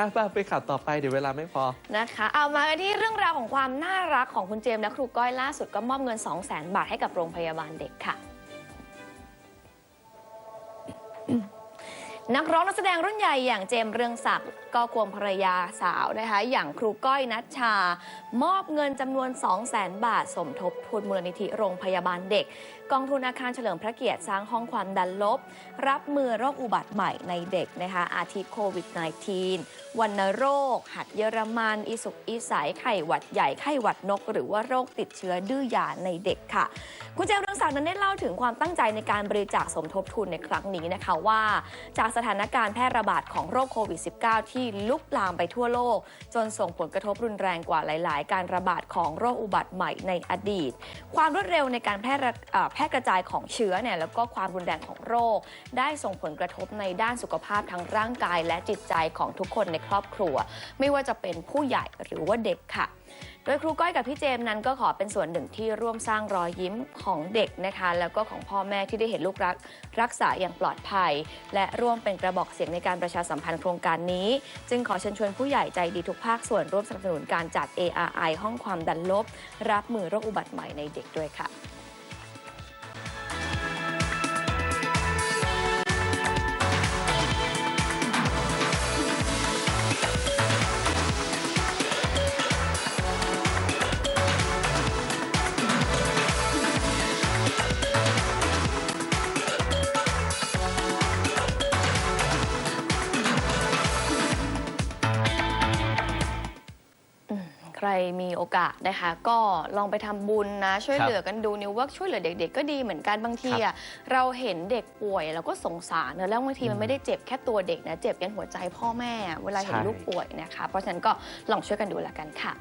อะไปไปข่าวต่อไปเดี๋ยวเวลาไม่พอ นะคะ เอามากันที่เรื่องราวของความน่ารักของคุณเจมส์และครูก้อยล่าสุดก็มอบเงิน 2 0 0 0 0 0บาทให้กับโรงพยาบาลเด็กค่ะ นักร้องนักแสดงรุ่นใหญ่อย่างเจมเรืองศักดิ์ก็ควงภรรยาสาวนะคะ อย่างครูก้อยนัชชา มอบเงินจำนวน 2 0 0 0 0 0บาท สมทบทุนมูลนิธิโรงพยาบาลเด็ก กองทุนอาคารเฉลิมพระเกียรติสร้างห้องความดันลบ รับมือโรคอุบัติใหม่ในเด็กนะคะ อาทิโควิด -19 วันโรค หัดเยอรมัน อีสุกอีใสยไข้หวัดใหญ่ไข้หวัดนก หรือว่าโรคติดเชื้อดื้อยาในเด็กค่ะ คุณเจมเรืองศักดิ์นั้นได้เล่าถึงความตั้งใจในการบริจาคสมทบทุนในครั้งนี้นะคะว่าจากสถานการณ์แพร่ระบาดของโรคโควิด -19 ที่ลุกลามไปทั่วโลก จนส่งผลกระทบรุนแรงกว่าหลาย ๆ การระบาดของโรคอุบัติใหม่ในอดีต ความรวดเร็วในการแพร่แพร่กระจายของเชื้อเนี่ยแล้วก็ความรุนแรงของโรค ได้ส่งผลกระทบในด้านสุขภาพทั้งร่างกายและจิตใจของทุกคนในครอบครัว ไม่ว่าจะเป็นผู้ใหญ่หรือว่าเด็กค่ะ โดยครูก้อยกับพี่เจมส์นั้นก็ขอเป็นส่วนหนึ่งที่ร่วมสร้างรอยยิ้มของเด็กนะคะ แล้วก็ของพ่อแม่ที่ได้เห็นลูกรัก รักษาอย่างปลอดภัย และร่วมเป็นกระบอกเสียงในการประชาสัมพันธ์โครงการนี้ จึงขอเชิญชวนผู้ใหญ่ใจดีทุกภาคส่วนร่วมสนับสนุนการจัด ARI ห้องความดันลบ รับมือโรคอุบัติใหม่ในเด็กด้วยค่ะ ใครมีโอกาสนะคะ ก็ลองไปทำบุญนะ ช่วยครับเหลือกันดูนิวว่าช่วยเหลือเด็ก ๆ ก็ดีเหมือนกันบางทีอะเราเห็นเด็กป่วยเราก็สงสารนะแล้วบางทีมันไม่ได้เจ็บแค่ตัวเด็กนะเจ็บยันหัวใจพ่อแม่ เวลาเห็นใช่ลูกป่วยนะคะ เพราะฉะนั้นก็ลองช่วยกันดูแล้วกันค่ะ